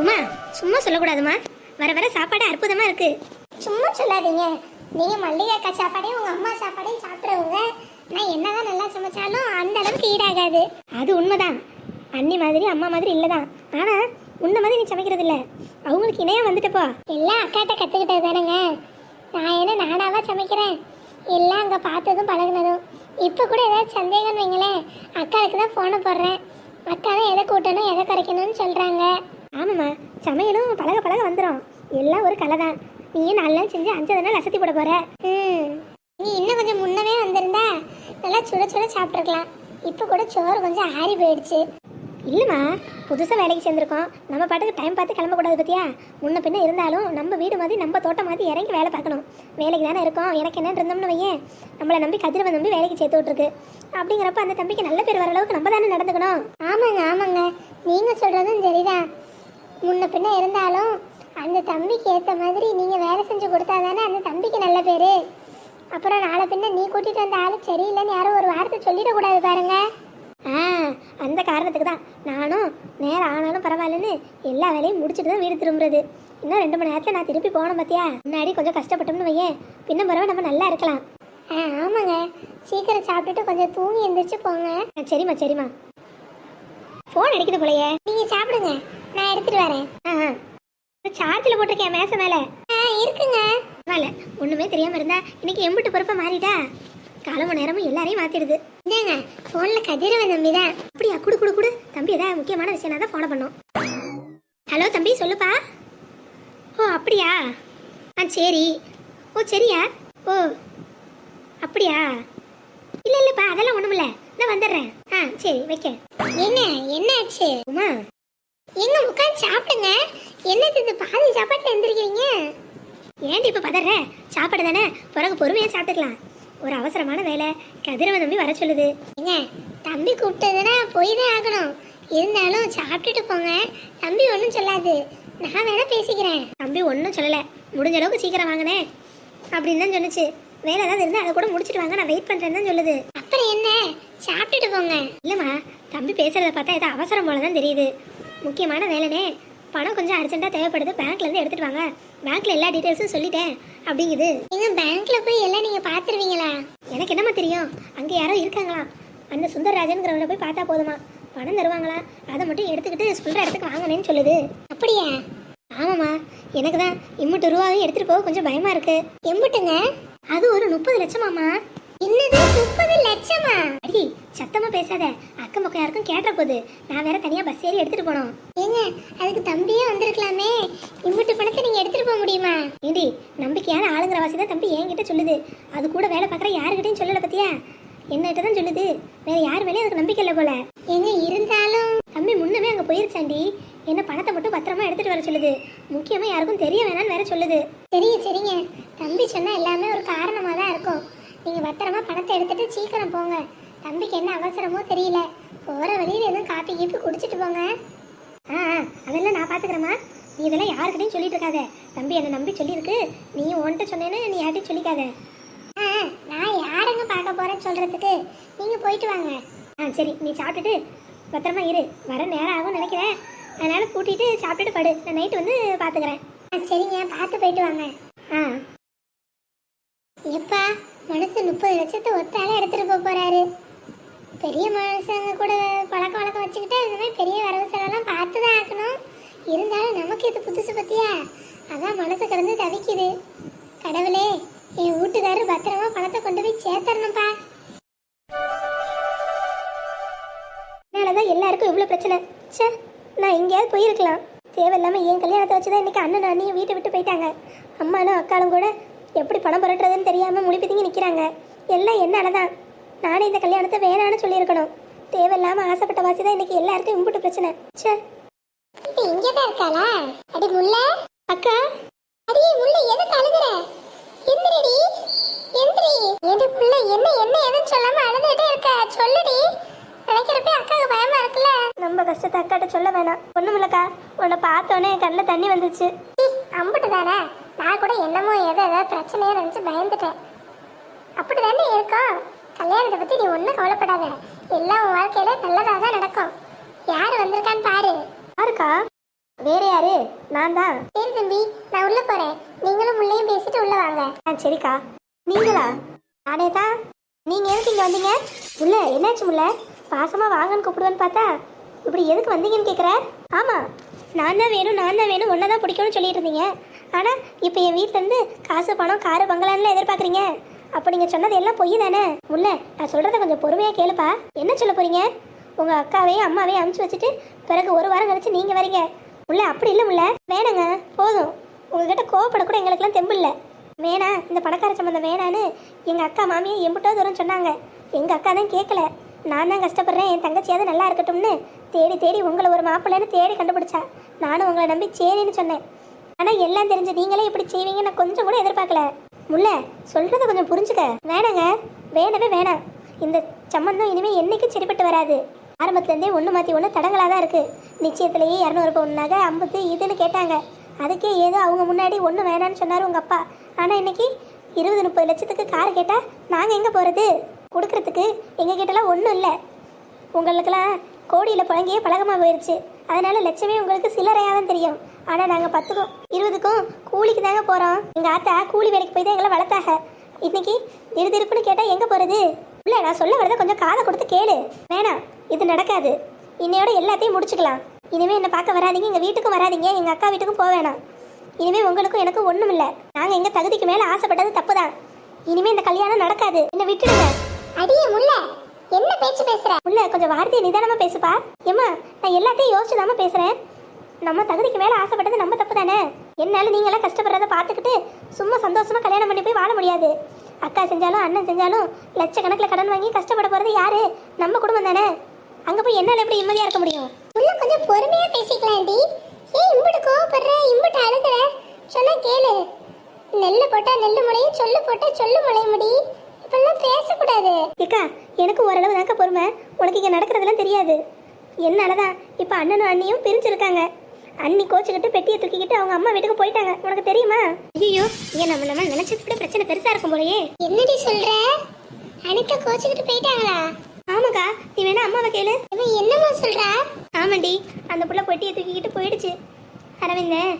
உமா சும்மா சொல்லக்கூடாதுமா. வர வர சாப்பாடு அற்புதமா இருக்கு. சும்மா சொல்லாதீங்க. நீங்க மல்லிகை அக்கா சாப்பாடையும் உங்க அம்மா சாப்பாடையும் சாப்பிட்றவங்க. நான் என்னதான் நல்லா சமைச்சாலும் அந்த அளவுக்கு ஈடாகாது. அது உண்மைதான். அண்ணி மாதிரி அம்மா மாதிரி இல்லதான். ஆனா உன்ன மாதிரி நீ சமைக்கிறது இல்ல. அவங்களுக்கு இணையா வந்துட்டப்போ. எல்லாம் அக்காட்ட கத்துக்கிட்டது தானேங்க. நான் என்ன நானாவா சமைக்கிறேன்? எல்லாம் அங்க பார்த்ததும் பழகுனதும். இப்போ கூட ஏதாவது சந்தேகம்னு வைங்களேன். அக்காளுக்கு தான் ஃபோனை போடுறேன். அக்கா தான் எதை கூட்டணும் எதை குறைக்கணும்னு சொல்றாங்க. ஆமாம்மா சமையலும் பழக பழக வந்துடும் எல்லாம் ஒரு கலை தான் நீயும் நல்லா செஞ்சு அஞ்சு நாள் அசத்தி போட போற. ம். நீ இன்னும் கொஞ்சம் முன்னவே வந்திருந்தா நல்லா சுட சுட சாப்பிட்ருக்கலாம் இப்போ கூட சோறு கொஞ்சம் ஆறி போயிடுச்சு. இல்லைம்மா புதுசாக வேலைக்கு சேர்ந்துருக்கோம். நம்ம பாட்டுக்கு டைம் பார்த்து கிளம்பக்கூடாது பத்தியா? முன்ன பின்ன இருந்தாலும் நம்ம வீடு மாதிரி நம்ம தோட்டம் மாதிரி இறங்கி வேலை பார்க்கணும். வேலைக்கு தானே இருக்கோம். எனக்கு என்னன்னு இருந்தோம்னு வையேன். நம்மளை நம்பி கதிரவன் நம்பி வேலைக்கு சேர்த்து விட்ருக்கு அப்படிங்கிறப்ப அந்த தம்பிக்கு நல்ல பேர் வர அளவுக்கு நம்ம தானே நடந்துக்கணும். ஆமாங்க ஆமாங்க. நீங்க சொல்றதும் சரிதான். பின்ன இருந்தாலும் அந்த தம்பிக்கு ஏற்ற மாதிரி நீங்கள் வேலை செஞ்சு கொடுத்தா தானே அந்த தம்பிக்கு நல்ல பேர். அப்புறம் நாளை பின்ன நீ கூட்டிகிட்டு வந்த ஆள் சரியில்லைன்னு யாரும் ஒரு வார்த்தை சொல்லிடக்கூடாது பாருங்க. ஆ அந்த காரணத்துக்கு தான். நானும் நேரம் ஆனாலும் பரவாயில்லன்னு எல்லா வேலையும் முடிச்சுட்டு தான் வீடு திரும்புறது. இன்னும் ரெண்டு மணி நேரத்தில் நான் திருப்பி போகணும் பார்த்தியா முன்னாடி கொஞ்சம் கஷ்டப்பட்டோம்னு வையேன். பின்ன பரவ நம்ம நல்லா இருக்கலாம். ஆ ஆமாங்க. சீக்கிரம் சாப்பிட்டுட்டு கொஞ்சம் தூங்கி எந்திரிச்சு போங்க. ஆ, சரிம்மா சரிம்மா. ஃபோன் அடிக்குது போலயே. நீங்க சாப்பிடுங்க. நான் எடுத்துட்டு வரேன். ஆ சார்ஜில் போட்டிருக்கேன் மேச மேலே. இருக்குங்க. பரவாயில்ல. ஒன்றுமே தெரியாமல் இருந்தா இன்னைக்கு எம்பிட்டு பொறுப்பை மாறிட்டா? காலம நேரமும் எல்லாரையும் மாற்றிடுது இந்தாங்க போன்ல கதிரவன் தம்பி தான் அப்படியா? குடு குடு குடு. தம்பி ஏதாவது முக்கியமான விஷயம் தான் ஃபோனை பண்ணோம். ஹலோ தம்பி சொல்லுப்பா. ஓ அப்படியா? ஆ சரி. ஓ சரியா? ஓ அப்படியா? இல்லை இல்லைப்பா அதெல்லாம் ஒன்றுமில்ல நான் வந்துடுறேன். ஆ சரி வைக்க என்ன என்ன ஆச்சு உமா எங்க உட்காந்து சாப்பிடுங்க. என்னது இது பாதி சாப்பாட்டுல எந்திரிக்கிறீங்க ஏன்டி இப்போ பதற சாப்பாடு தானே? பிறகு பொறுமையாக சாப்பிட்டுக்கலாம். ஒரு அவசரமான வேலை கதிரவன் தம்பி வர சொல்லுது. ஏங்க தம்பி கூப்பிட்டதுன்னா போய் தான் ஆகணும். இருந்தாலும் சாப்பிட்டுட்டு போங்க. தம்பி ஒன்றும் சொல்லாது. நான் வேணா பேசிக்கிறேன். தம்பி ஒன்றும் சொல்லலை. முடிஞ்ச அளவுக்கு சீக்கிரம் வாங்கினே அப்படின்னு தான் சொன்னுச்சு. வேலை ஏதாவது இருந்தால் அதை கூட முடிச்சிட்டு வாங்க. நான் வெயிட் பண்ணுறேன்னு தான் சொல்லுது. அப்புறம் என்ன? சாப்பிட்டுட்டு போங்க. இல்லைம்மா தம்பி பேசுறத பார்த்தா ஏதோ அவசரம் போல தான் தெரியுது. முக்கியமான வேலைனே பணம் கொஞ்சம் அர்ஜென்ட்டாக தேவைப்படுது பேங்க்ல இருந்து எடுத்துட்டு வாங்க. பேங்க்ல எல்லா டீட்டெயில்ஸும் சொல்லிட்டேன். அப்படிங்குது. எங்க பேங்க்ல போய் எல்லாம் நீங்க பாத்துருவீங்களா எனக்கு என்னம்மா தெரியும்? அங்கே யாரோ இருக்காங்களா அந்த சுந்தரராஜன்கிறவரை போய் பார்த்தா போதுமா? பணம் தருவாங்களா? அதை மட்டும் எடுத்துக்கிட்டு சொல்கிற இடத்துக்கு வாங்கினேன்னு சொல்லுது. அப்படியா? ஆமாம்மா. எனக்கு தான் இம்மட்டு ரூபாவையும் எடுத்துகிட்டு போக கொஞ்சம் பயமாக இருக்கு. எம்புட்டுங்க? அது ஒரு முப்பது லட்சமாம்மா. என்னது முப்பது லட்சமா? அடி சத்தமா பேசாத. அக்கம் பக்கம் யாருக்கும் கேட்ட போகுது நான் வேற தனியா பஸ் ஏறி எடுத்துட்டு போனோம். ஏங்க அதுக்கு தம்பியே வந்திருக்கலாமே. இம்புட்டு பணத்தை நீங்க எடுத்துட்டு போக முடியுமா? ஏடி நம்பிக்கையான ஆளுங்கிற வாசி தான் தம்பி என்கிட்ட சொல்லுது. அது கூட வேலை பார்க்குற யாருக்கிட்டையும் சொல்லல பத்தியா? என்னகிட்ட தான் சொல்லுது. வேற யார் மேலேயும் அதுக்கு நம்பிக்கை இல்லை போல. ஏங்க இருந்தாலும் தம்பி முன்னமே அங்கே போயிருச்சாண்டி. என்ன பணத்தை மட்டும் பத்திரமா எடுத்துட்டு வர சொல்லுது. முக்கியமா யாருக்கும் தெரிய வேணாம்னு வேற சொல்லுது. சரிங்க சரிங்க. தம்பி சொன்னா எல்லாமே ஒரு காரணமா தான் இருக்கும். நீங்கள் பத்திரமா பணத்தை எடுத்துட்டு சீக்கிரம் போங்க. தம்பிக்கு என்ன அவசரமோ தெரியல. போகிற வழியில் எதுவும் காப்பி கீப்பி குடிச்சிட்டு போங்க. ஆ ஆ, அதெல்லாம் நான் பார்த்துக்கிறேம்மா நீ இதெல்லாம் யாருக்கிட்டையும் சொல்லிட்டு இருக்காத. தம்பி என்னை நம்பி சொல்லியிருக்கு. நீ உன்கிட்ட சொன்னேன்னு நீ யார்ட்டையும் சொல்லிக்காத. ஆ, நான் யாருங்க பார்க்க போகிறேன்னு சொல்கிறதுக்கு நீங்கள் போயிட்டு வாங்க. ஆ சரி நீ சாப்பிட்டுட்டு பத்திரமா இரு. வர நேரம் ஆகும் நினைக்கிறேன். அதனால் கூட்டிகிட்டு சாப்பிட்டுட்டு படு. நான் நைட்டு வந்து பார்த்துக்கிறேன் ஆ, சரிங்க. பார்த்து போயிட்டு வாங்க. ஆ. எப்பா மனசு முப்பது லட்சத்தை ஒத்தால எடுத்துட்டு போக போறாரு. பெரிய மனுஷங்க கூட பழக்க வழக்கம் வச்சுக்கிட்டு இந்த மாதிரி பெரிய வரவு செலவெல்லாம் பார்த்து தான் ஆக்கணும். இருந்தாலும் நமக்கு இது புதுசு பத்தியா? அதான் மனசு கிடந்து தவிக்குது. கடவுளே என் வீட்டுக்காரர் பத்திரமா பணத்தை கொண்டு போய் சேர்த்தரணும்ப்பா அதனால தான் எல்லாருக்கும் இவ்வளோ பிரச்சனை. ச்சே நான் எங்கேயாவது போயிருக்கலாம். தேவையில்லாமல் என் கல்யாணத்தை வச்சு தான் இன்றைக்கி அண்ணன் அண்ணியும் வீட்டை விட்டு போயிட்டாங்க. அம்மானும் அக்காலும் கூட எப்படி பணம் புரட்டுறதுன்னு தெரியாமல் முழிப்பிதிங்கி நிற்கிறாங்க எல்லாம் என்னால தான் நானே இந்த கல்யாணத்தை வேணான்னு சொல்லியிருக்கணும். தேவையில்லாமல் ஆசைப்பட்ட வாசி தான் இன்றைக்கி எல்லாருக்கும் இம்புட்டு பிரச்சனை. ச்சே. இப்ப இங்கே தான் இருக்காளா? அடி முல்ல. அக்கா. அடி முல்ல எதுக்கு அழுகுற? எந்திரடி. எந்திரி. எடி புள்ள என்ன என்ன எதுன்னு சொல்லாம அழுதுகிட்டே இருக்க. சொல்லுடி. நினைக்கிறப்ப அக்காவுக்கு பயமா இருக்குல்ல? நம்ம கஷ்டத்தை அக்காட்ட சொல்ல வேணாம். ஒன்றுமில்லக்கா உன்னை பார்த்தோன்னே கண்ணில் தண்ணி வந்துச்சு. அம்புட்டு தானே? நான் கூட என்னமோ ஏதோ ஏதாவது பிரச்சனையோ நினைச்சு பயந்துட்டேன். அப்படி தானே இருக்கும். கல்யாணத்தை பத்தி நீ ஒன்றும் கவலைப்படாத. எல்லாம் உன் வாழ்க்கையில நல்லதாக தான் நடக்கும். யார் வந்திருக்கான்னு பாரு. யாருக்கா? வேற யாரு? நான் தான். சரி தம்பி நான் உள்ள போறேன். நீங்களும் முள்ளையும் பேசிட்டு உள்ள வாங்க. ஆ சரிக்கா. நீங்களா? நானே தான். நீங்க எதுக்கு இங்க வந்தீங்க? முல்ல என்னாச்சு முல்ல பாசமா வாங்கன்னு கூப்பிடுவேன்னு பார்த்தா இப்படி எதுக்கு வந்தீங்கன்னு கேக்குற? ஆமா. நான் தான் வேணும் நான் தான் வேணும். ஒன்னதான் பிடிக்கும்னு சொல்லிட்டு இருந்தீங்க. ஆனால் இப்போ என் வீட்டிலேருந்து காசு பணம் காரு பங்களான்லாம் எதிர்பார்க்குறீங்க. அப்போ நீங்கள் சொன்னது எல்லாம் பொய் தானே? உள்ள நான் சொல்கிறத கொஞ்சம் பொறுமையாக கேளுப்பா. என்ன சொல்ல போகிறீங்க உங்கள் அக்காவையும் அம்மாவையும் அமுச்சு வச்சுட்டு பிறகு ஒரு வாரம் கழிச்சு நீங்கள் வரீங்க. உள்ள அப்படி இல்லை உள்ள. வேணாங்க போதும். உங்ககிட்ட கோவப்பட கூட எங்களுக்கெல்லாம் தெம்பு இல்லை. வேணாம் இந்த பணக்கார சம்மந்தம் வேணான்னு எங்கள் அக்கா மாமியை எம்பிட்டோ தூரம் சொன்னாங்க. எங்கள் அக்கா தான் கேட்கல நான் தான் கஷ்டப்படுறேன் என் தங்கச்சியாவது நல்லா இருக்கட்டும்னு. தேடி தேடி உங்களை ஒரு மாப்பிள்ளைன்னு தேடி கண்டுபிடிச்சா. நானும் உங்களை நம்பி சரின்னு சொன்னேன். ஆனால் எல்லாம் தெரிஞ்சு நீங்களே இப்படி செய்வீங்க நான் கொஞ்சம் கூட எதிர்பார்க்கல. முல்ல சொல்கிறத கொஞ்சம் புரிஞ்சுக்க. வேணாங்க. வேணவே வேணாம். இந்த சம்மந்தம் இனிமேல் என்னைக்கும் சரிப்பட்டு வராது. ஆரம்பத்துலேருந்தே ஒன்று மாற்றி ஒன்று தடங்களாக தான் இருக்குது நிச்சயத்திலேயே இரநூறு பவுன்னாக ஐம்பது அம்புத்து இதுன்னு கேட்டாங்க. அதுக்கே ஏதோ அவங்க முன்னாடி ஒன்றும் வேணான்னு சொன்னார் உங்கள் அப்பா. ஆனால் இன்னைக்கு இருபது முப்பது லட்சத்துக்கு கார் கேட்டால் நாங்கள் எங்கே போகிறது கொடுக்கறதுக்கு எங்கள் கிட்டலாம் ஒன்றும் இல்லை. உங்களுக்கெல்லாம் கோடியில் பழங்கியே பழகமாக போயிடுச்சு அதனால் லட்சமே உங்களுக்கு சில்லறையாக தான் தெரியும். ஆனால் நாங்கள் பத்துக்கும் இருபதுக்கும் கூலிக்கு தாங்க போகிறோம் எங்கள் ஆத்தா கூலி வேலைக்கு போய் தான் எங்களை வளர்த்தாங்க. இன்னைக்கு திரு திருப்புன்னு கேட்டால் எங்கே போகிறது இல்லை நான் சொல்ல வரத கொஞ்சம் காதை கொடுத்து கேளு. வேணாம் இது நடக்காது. இன்னையோட எல்லாத்தையும் முடிச்சுக்கலாம். இனிமே என்னை பார்க்க வராதீங்க எங்கள் வீட்டுக்கும் வராதீங்க எங்கள் அக்கா வீட்டுக்கும் போக வேணாம். இனிமே உங்களுக்கும் எனக்கும் ஒன்றும் இல்லை. நாங்கள் எங்கள் தகுதிக்கு மேலே ஆசைப்பட்டது தப்பு தான் இனிமே இந்த கல்யாணம் நடக்காது. என்னை விட்டுடுங்க. அடியே முல்ல. என்ன பேச்சு பேசுற? உள்ள கொஞ்சம் வார்த்தையை நிதானமா பேசுப்பா. ஏம்மா நான் எல்லாத்தையும் யோசிச்சு பேசுறேன். நம்ம தகுதிக்கு மேல ஆசைப்பட்டது நம்ம தப்பு தானே என்னால நீங்க எல்லாம் கஷ்டப்படுறத பார்த்துக்கிட்டு சும்மா சந்தோஷமா கல்யாணம் பண்ணி போய் வாழ முடியாது. அக்கா செஞ்சாலும் அண்ணன் செஞ்சாலும் லட்சக்கணக்கில் கடன் வாங்கி கஷ்டப்பட போறது யாரு? நம்ம குடும்பம் தானே? அங்க போய் என்னால எப்படி நிம்மதியா இருக்க முடியும்? உள்ள கொஞ்சம் பொறுமையா பேசிக்கலாம்டி ஏன் இம்புட்டு கோவப்படுற இம்புட்டு அழுகுற? சொன்னா கேளு. நெல்லு போட்டா நெல்லு முளையும் சொல்லு போட்டா சொல்லு முளைய முடி இப்பெல்லாம் பேசக்கூடாது. ஏக்கா எனக்கு ஓரளவு தான்க்கா பொறுமை. உனக்கு இங்கே நடக்கிறதெல்லாம் தெரியாது. என்னாலதான் இப்போ அண்ணனும் அண்ணியும் பிரிஞ்சிருக்காங்க. அண்ணி கோச்சுக்கிட்டு பெட்டியை தூக்கிக்கிட்டு அவங்க அம்மா வீட்டுக்கு போயிட்டாங்க. உனக்கு தெரியுமா? ஐயோ ஏன் நம்ம நம்ம நினைச்சது விட பிரச்சனை பெருசா இருக்கும் போலயே. என்னடி சொல்ற? அனிதா கோச்சுக்கிட்டு போயிட்டாங்களா? ஆமாக்கா நீ வேணா அம்மாவை கேளு. இவன் என்னம்மா சொல்றா? ஆமாண்டி அந்த புள்ள பொட்டியை தூக்கிக்கிட்டு போயிடுச்சு. அரவிந்தன்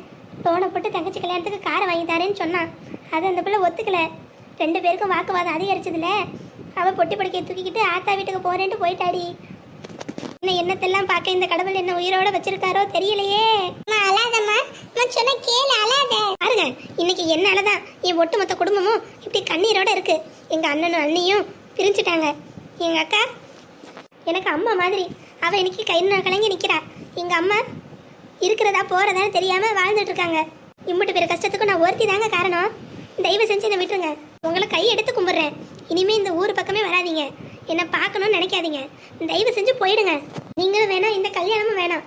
லோனை போட்டு தங்கச்சி கல்யாணத்துக்கு காரை வாங்கி தரேன்னு சொன்னான். அது அந்த பிள்ளை ஒத்துக்கல. ரெண்டு பேருக்கும் வாக்குவாதம் அதிகரிச்சதுல. அவ பொட்டி படுக்கையை தூக்கிக்கிட்டு ஆத்தா வீட்டுக்கு போறேன்ட்டு போயிட்டாடி. என்ன என்னத்தெல்லாம் பார்க்க இந்த கடவுள் என்ன உயிரோட வச்சிருக்காரோ தெரியலையே. அம்மா அழாதம்மா. நான் சொன்ன கேளு அழாத. பாருங்க இன்னைக்கு என்னாலதான் என் ஒட்டுமொத்த குடும்பமும் இப்படி கண்ணீரோட இருக்கு. எங்க அண்ணனும் அண்ணியும் பிரிஞ்சுட்டாங்க. எங்க அக்கா? எனக்கு அம்மா மாதிரி. அவ இன்னைக்கு கை கலங்கி நிக்கிறா. எங்க அம்மா இருக்கிறதா போறதான்னு தெரியாம வாழ்ந்துட்டு இருக்காங்க. இம்முட்டு பேர் கஷ்டத்துக்கும் நான் ஒருத்தி தாங்க காரணம். தயவு செஞ்சு என்னை விட்டுருங்க. உங்களை கை எடுத்து கும்பிடுறேன். இனிமே இந்த ஊர் பக்கமே வராதீங்க. என்னை பார்க்கணும்னு நினைக்காதீங்க. தயவு செஞ்சு போயிடுங்க. நீங்களும் வேணாம் இந்த கல்யாணமும் வேணாம்.